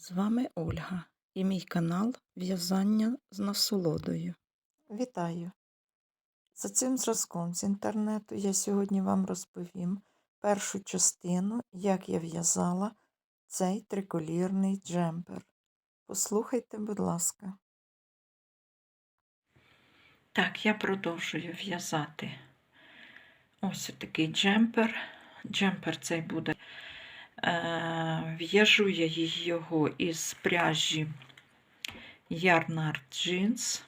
З вами Ольга і мій канал В'язання з насолодою. Вітаю! За цим зразком з інтернету я сьогодні вам розповім першу частину, як я в'язала цей триколірний джемпер. Послухайте, будь ласка. Так, я продовжую в'язати ось такий джемпер. Джемпер цей буде. Е, В'яжу я його із пряжі Yarnard Jeans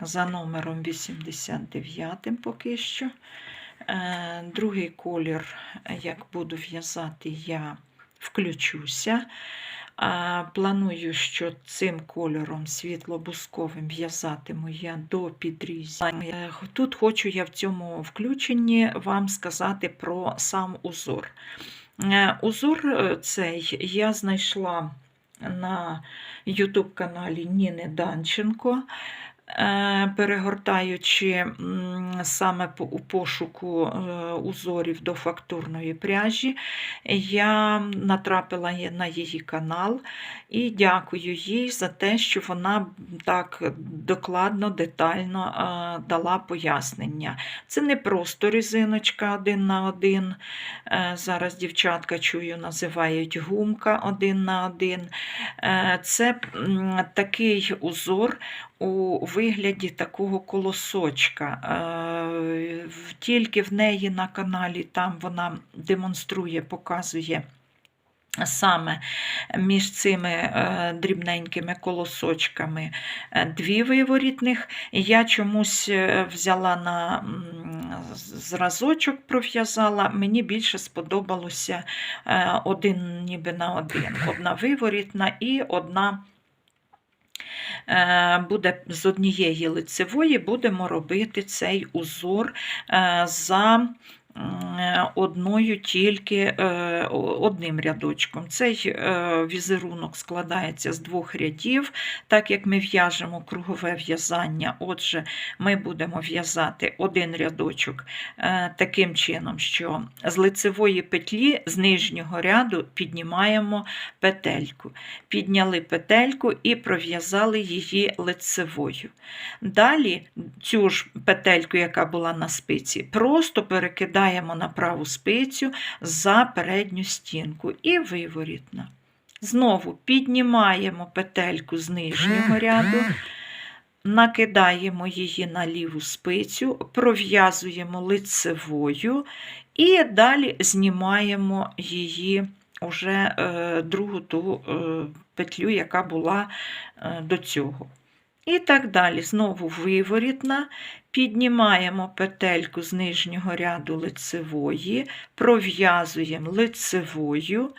за номером 89 поки що. Е, Другий колір, як буду в'язати, я включуся. Планую, що цим кольором світло-бусковим в'язатиму я до підрізання. Е, Тут хочу я в цьому включенні вам сказати про сам узор. Е, Узор е, цей я знайшла на YouTube каналі Ніни Данченко. Е, Перегортаючи саме у пошуку е, узорів до фактурної пряжі, я натрапила на її канал і дякую їй за те, що вона так докладно, детально е, дала пояснення. Це не просто резиночка один на один. Зараз дівчатка чую, називають гумка один на один. Це такий узор у вигляді такого колосочка. Е, Тільки в неї на каналі там вона демонструє, показує. Саме між цими е, дрібненькими колосочками е, дві виворітних. Я чомусь взяла на зразочок, пров'язала. Мені більше сподобалося один ніби на один. Одна виворітна і одна буде з однієї лицевої будемо робити цей узор е, за одною тільки е, одним рядочком. Цей е, візерунок складається з двох рядів, так як ми в'яжемо кругове в'язання. Отже, ми будемо в'язати один рядочок е, таким чином, що з лицевої петлі з нижнього ряду піднімаємо петельку. Підняли петельку і пров'язали її лицевою. Далі цю ж петельку, яка була на спиці, просто перекидаємо на праву спицю за передню стінку і виворітна. Знову піднімаємо петельку з нижнього ряду, накидаємо її на ліву спицю, пров'язуємо лицевою і далі знімаємо її уже е, другу ту е, петлю, яка була е, до цього. І так далі. Знову виворітна, піднімаємо петельку з нижнього ряду лицевої, пров'язуємо лицевою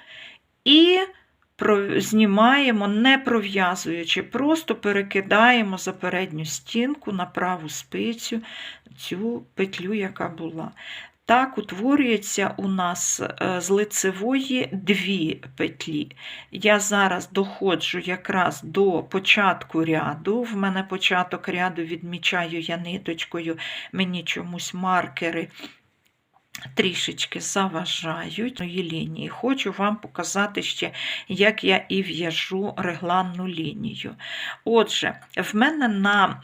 і знімаємо, не пров'язуючи, просто перекидаємо за передню стінку на праву спицю цю петлю, яка була. Так утворюється у нас е, з лицевої дві петлі. Я зараз доходжу якраз до початку ряду. В мене початок ряду відмічаю я ниточкою, мені чомусь маркери трішечки заважають мої лінії. Хочу вам показати ще, як я і в'яжу регланну лінію. Отже, в мене на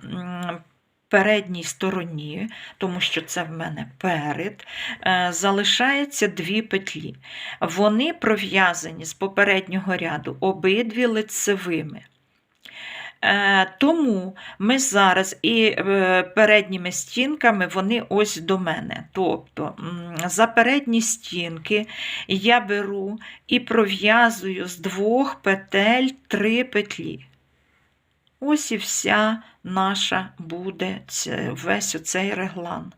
передній стороні, тому що це в мене перед, е, залишається дві петлі. Вони пров'язані з попереднього ряду обидві лицевими. Е, Тому ми зараз і е, передніми стінками вони ось до мене. Тобто за передні стінки я беру і пров'язую з двох петель три петлі. Ось і вся наша буде весь оцей реглан.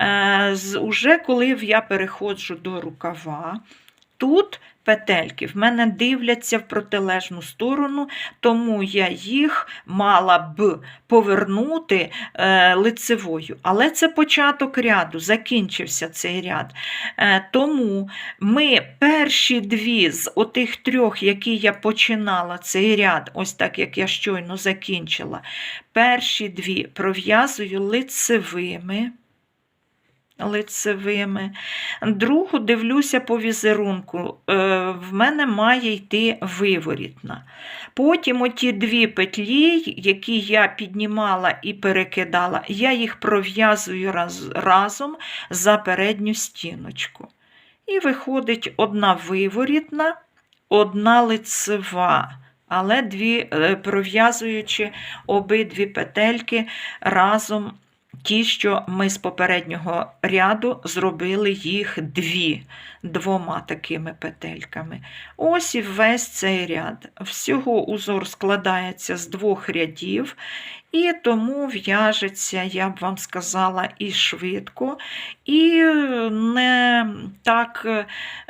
Е, Уже коли я переходжу до рукава, тут петельки в мене дивляться в протилежну сторону, тому я їх мала б повернути е, лицевою. Але це початок ряду, закінчився цей ряд. Е, тому ми перші дві з отих трьох, які я починала цей ряд, ось так як я щойно закінчила, перші дві пров'язую лицевими. Лицевими. Другу дивлюся по візерунку. Е, В мене має йти виворітна. Потім оті дві петлі, які я піднімала і перекидала, я їх пров'язую раз, разом за передню стіночку. І виходить одна виворітна, одна лицева. Але дві, е, пров'язуючи обидві петельки разом, ті, що ми з попереднього ряду зробили їх дві, двома такими петельками. Ось і весь цей ряд. Всього узор складається з двох рядів, і тому в'яжеться, я б вам сказала, і швидко, і не так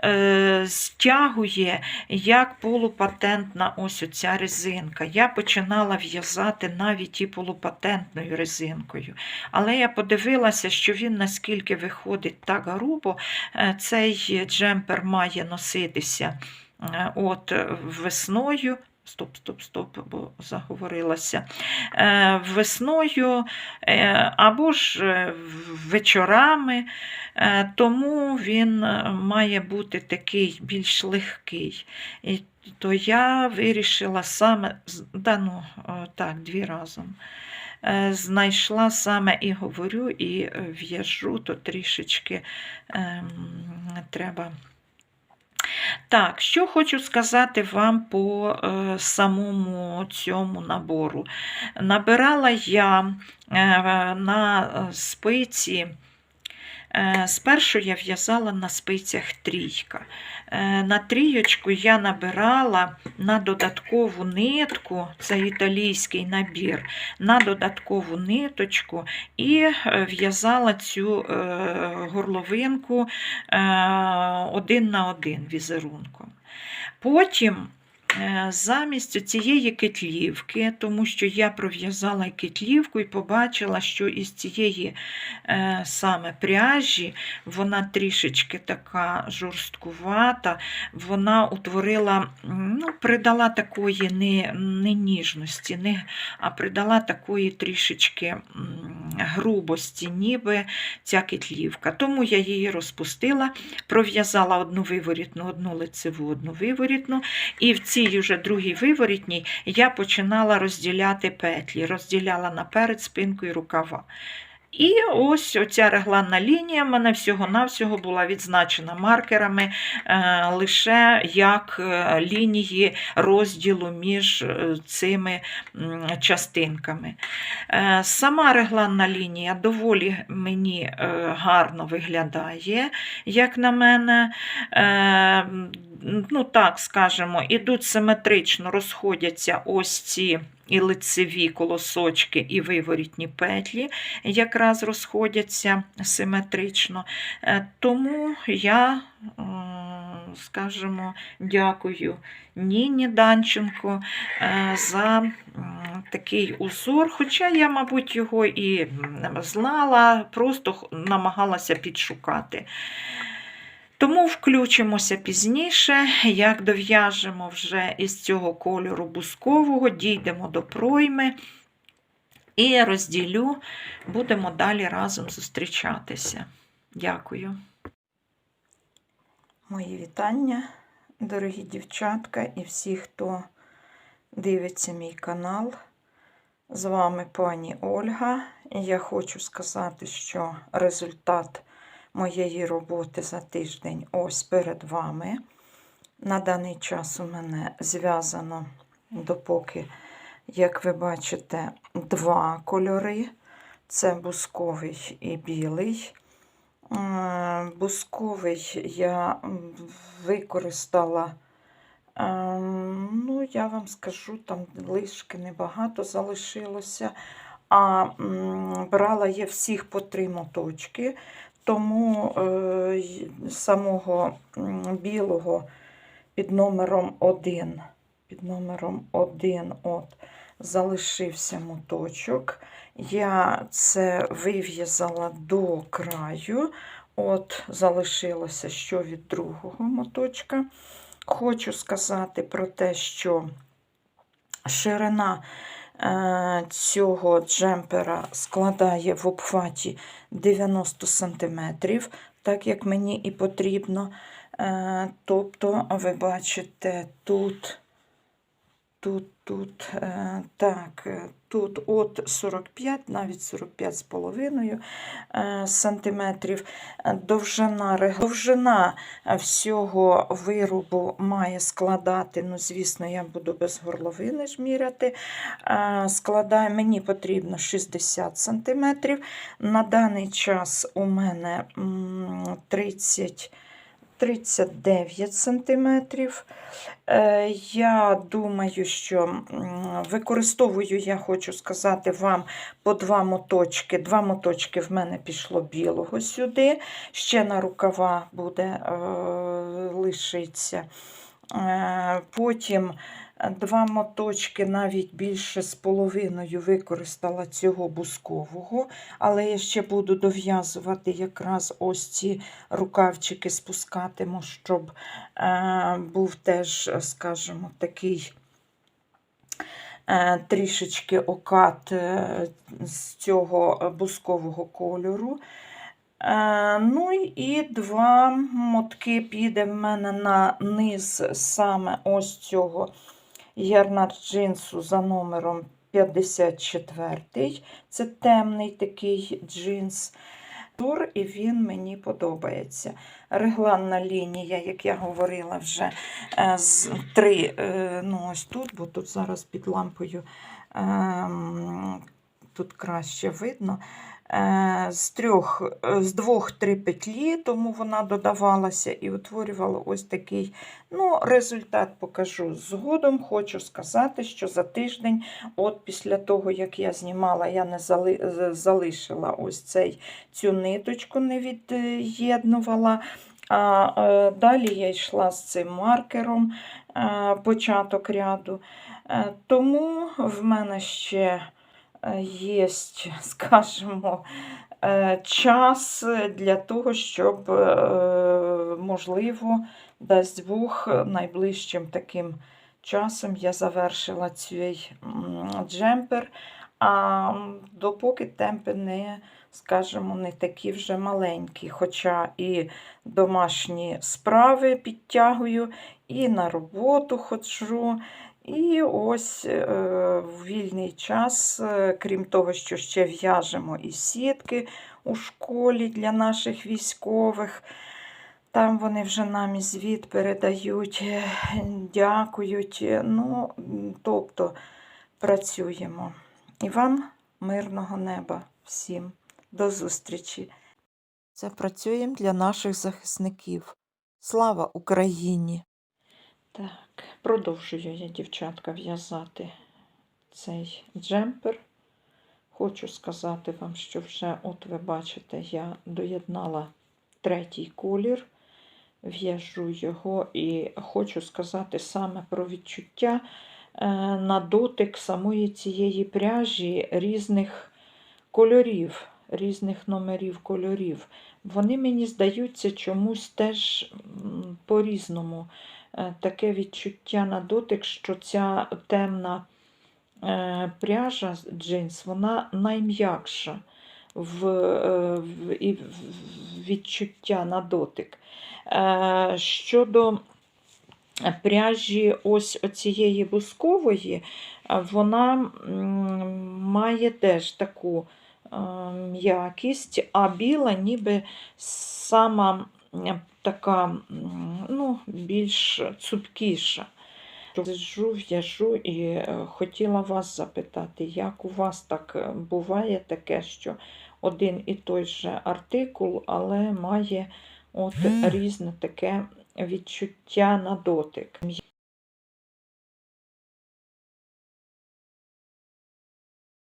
е, стягує, як полупатентна ось оця резинка. Я починала в'язати навіть і полупатентною резинкою. Але я подивилася, що він наскільки виходить так грубо, е, цей джемпер має носитися е, от весною. Стоп, стоп, стоп, бо заговорилася. Е, Весною е, або ж е, вечорами, тому він має бути такий більш легкий. І то я вирішила саме, да, ну, так, дві разом. Знайшла саме і говорю, і в'яжу, то трішечки ем, треба. Так, що хочу сказати вам по е, самому цьому набору. Набирала я е, на спиці. Е, Спершу я в'язала на спицях трійка. Е, На трійочку я набирала на додаткову нитку, це італійський набір, на додаткову ниточку і е, в'язала цю горловинку один на один візерунком. Потім замість цієї кетлівки, тому що я пров'язала кетлівку і побачила, що із цієї е, саме пряжі вона трішечки така жорсткувата, вона утворила, ну, придала такої не, не ніжності, не, а придала такої трішечки грубості, ніби ця кетлівка. Тому я її розпустила, пров'язала одну виворітну, одну лицеву, одну виворітну, і в цій вже другій виворітній я починала розділяти петлі, розділяла наперед спинку і рукава. І ось оця регланна лінія в мене всього-навсього була відзначена маркерами е, лише як е, лінії розділу між е, цими частинками. Сама регланна лінія доволі мені гарно виглядає, як на мене. Ну, так скажемо, ідуть симетрично, розходяться ось ці і лицеві колосочки, і виворітні петлі якраз розходяться симетрично. Е, Тому я, е, скажімо, дякую Ніні Данченко е, за такий узор, хоча я, мабуть, його і знала, просто намагалася підшукати. Тому включимося пізніше, як дов'яжемо вже із цього кольору бускового, дійдемо до пройми і розділю, будемо далі разом зустрічатися. Дякую. Мої вітання, дорогі дівчатка і всі, хто дивиться мій канал. З вами пані Ольга. І я хочу сказати, що результат моєї роботи за тиждень ось перед вами. На даний час у мене зв'язано, допоки, як ви бачите, два кольори: це бусковий і білий. Е, Бусковий я використала, е, ну, я вам скажу, там лишки небагато залишилося, а брала я всіх по три моточки, тому е, самого білого під номером 1, під номером 1 от, залишився моточок. Я це вив'язала до краю. От, залишилося що від другого моточка. Хочу сказати про те, що ширина цього джемпера складає в обхваті 90 см, так як мені і потрібно. Е, Тобто, ви бачите, тут, тут, тут, е, так, е, тут от 45, навіть 45 з половиною е, сантиметрів. Довжина, довжина всього виробу має складати, ну, звісно, я буду без горловини ж міряти. Складає, мені потрібно 60 сантиметрів. На даний час у мене 30 39 сантиметрів. Е, Я думаю, що використовую, я хочу сказати вам, по два моточки. Два моточки в мене пішло білого сюди. Ще на рукава буде е, лишиться. Е, Потім два моточки, навіть більше з половиною використала цього бускового, але я ще буду дов'язувати якраз ось ці рукавчики спускатиму, щоб е, був теж, скажімо, такий е, трішечки окат е, з цього бускового кольору. Е, ну і два мотки піде в мене на низ саме ось цього ярнар джинсу за номером 54. Це темний такий джинс. Тур, і він мені подобається. Регланна лінія, як я говорила вже, е, з три, е, ну ось тут, бо тут зараз під лампою ем, тут краще видно. Е, З трьох, е, з двох-три петлі, тому вона додавалася і утворювала ось такий. Ну, результат покажу згодом. Хочу сказати, що за тиждень, от після того, як я знімала, я не зали, залишила ось цей, цю ниточку, не від'єднувала. А е, далі я йшла з цим маркером початок ряду. Тому в мене ще є, скажімо, е, час для того, щоб, е, можливо, дасть Бог найближчим таким часом я завершила цей джемпер. А допоки темпи не, скажімо, не такі вже маленькі. Хоча і домашні справи підтягую, і на роботу ходжу. І ось е, в вільний час, е, крім того, що ще в'яжемо і сітки у школі для наших військових. Там вони вже нам і звіт передають, е, дякують. Ну, тобто працюємо. І вам мирного неба всім. До зустрічі. Це працюємо для наших захисників. Слава Україні! Так, продовжую я, дівчатка, в'язати цей джемпер. Хочу сказати вам, що вже, от ви бачите, я доєднала третій колір, в'яжу його і хочу сказати саме про відчуття е, на дотик самої цієї пряжі різних кольорів, різних номерів кольорів. Вони мені здаються чомусь теж по-різному. Е, Таке відчуття на дотик, що ця темна е, пряжа джинс, вона найм'якша в, е, в, в- відчуття на дотик. Щодо пряжі ось оцієї бускової, вона має теж таку м'якість, а біла ніби сама така більш цупкіша. Сижу, в'яжу і е, хотіла вас запитати, як у вас так е, буває таке, що один і той же артикул, але має от різне таке відчуття на дотик.